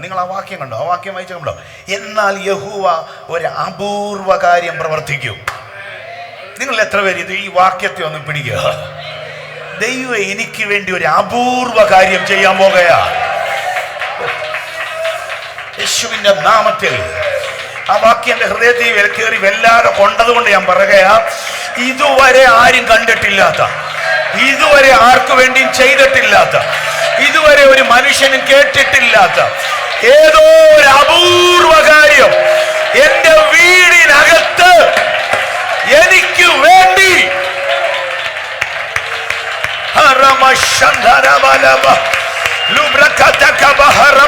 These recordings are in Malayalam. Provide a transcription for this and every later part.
നിങ്ങൾ ആ വാക്യം കണ്ടോ? ആ വാക്യം വായിച്ചു കണ്ടോ? എന്നാൽ യഹൂവ ഒരു അപൂർവ കാര്യം പ്രവർത്തിക്കും. നിങ്ങൾ എത്ര പേര് ഇത് ഈ വാക്യത്തെ ഒന്ന് പിടിക്കുക. ദൈവം എനിക്ക് വേണ്ടി ഒരു അപൂർവ കാര്യം ചെയ്യാൻ പോകുകയാ. യേശുവിന്റെ നാമത്തിൽ ആ വാക്യം എന്റെ ഹൃദയത്തിൽ വിലക്കേറി വല്ലാതെ കൊണ്ടതുകൊണ്ട് ഞാൻ പറയുകയാ ഇതുവരെ ആരും കണ്ടിട്ടില്ലാത്ത ഇതുവരെ ആർക്കു വേണ്ടിയും ചെയ്തിട്ടില്ലാത്ത ഇതുവരെ ഒരു മനുഷ്യനും കേട്ടിട്ടില്ലാത്ത ഏതോ ഒരു അപൂർവ കാര്യം എന്റെ വീടിനകത്ത് എനിക്ക് വേണ്ടി ഹറമശന്ധരബലബ ലുബ്രകതകബഹറബകസി.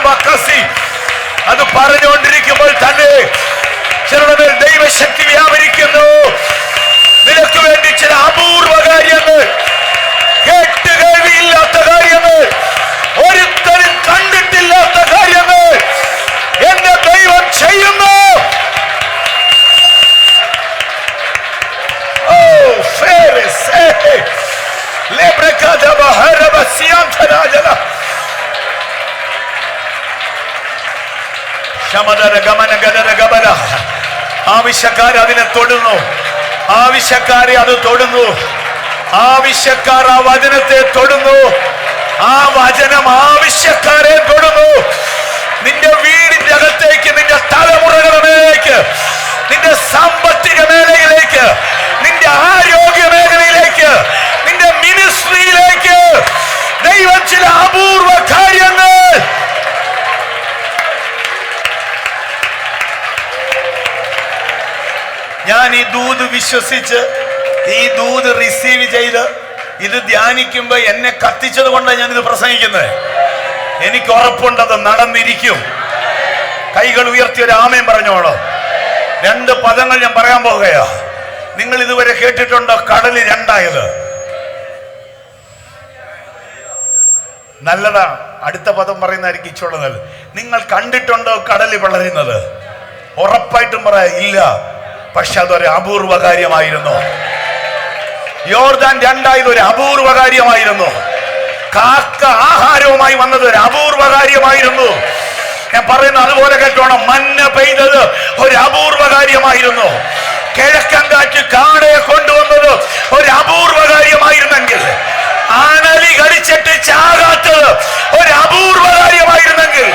ആവശ്യക്കാർ അതിനെ തൊടുന്നു ആവശ്യക്കാരെ അത് തൊടുന്നു ആവശ്യക്കാർ ആ വചനത്തെ തൊടുന്നു ആ വചനം ആവശ്യക്കാരെ ഞാൻ ഈ ദൂത് വിശ്വസിച്ച് ഈ ദൂത് റിസീവ് ചെയ്ത് ഇത് ധ്യാനിക്കുമ്പോ എന്നെ കത്തിച്ചത് കൊണ്ടാണ് ഞാൻ ഇത് പ്രസംഗിക്കുന്നത് എനിക്ക് ഉറപ്പുണ്ടത് നടന്നിരിക്കും. കൈകൾ ഉയർത്തി ഒരു ആമയും പറഞ്ഞോളൂ. രണ്ട് പദങ്ങൾ ഞാൻ പറയാൻ പോകുകയാ. നിങ്ങൾ ഇതുവരെ കേട്ടിട്ടുണ്ടോ കടൽ രണ്ടായത്? നല്ലതാണ് അടുത്ത പദം പറയുന്നതായിരിക്കും ഇച്ചുള്ളത് നിങ്ങൾ കണ്ടിട്ടുണ്ടോ കടൽ വളരുന്നത് ഉറപ്പായിട്ടും പറയാ. ഇല്ല. പക്ഷെ അതൊരു അപൂർവ കാര്യമായിരുന്നു. യോർദാൻ രണ്ടായത് ഒരു അപൂർവ കാര്യമായിരുന്നു. കാക്ക ആഹാരവുമായി വന്നത് ഒരു അപൂർവ കാര്യമായിരുന്നു. ഞാൻ പറയുന്ന അതുപോലെ കേട്ടോണം മഞ്ഞ പെയ്തത് ഒരു അപൂർവ കാര്യമായിരുന്നു. കിഴക്കൻ കാറ്റ് കാടയെ കൊണ്ടുവന്നത് ഒരു അപൂർവ കാര്യമായിരുന്നെങ്കിൽ ആനലി കടിച്ചിട്ട് ചാകാത്തത് ഒരു അപൂർവ കാര്യമായിരുന്നെങ്കിൽ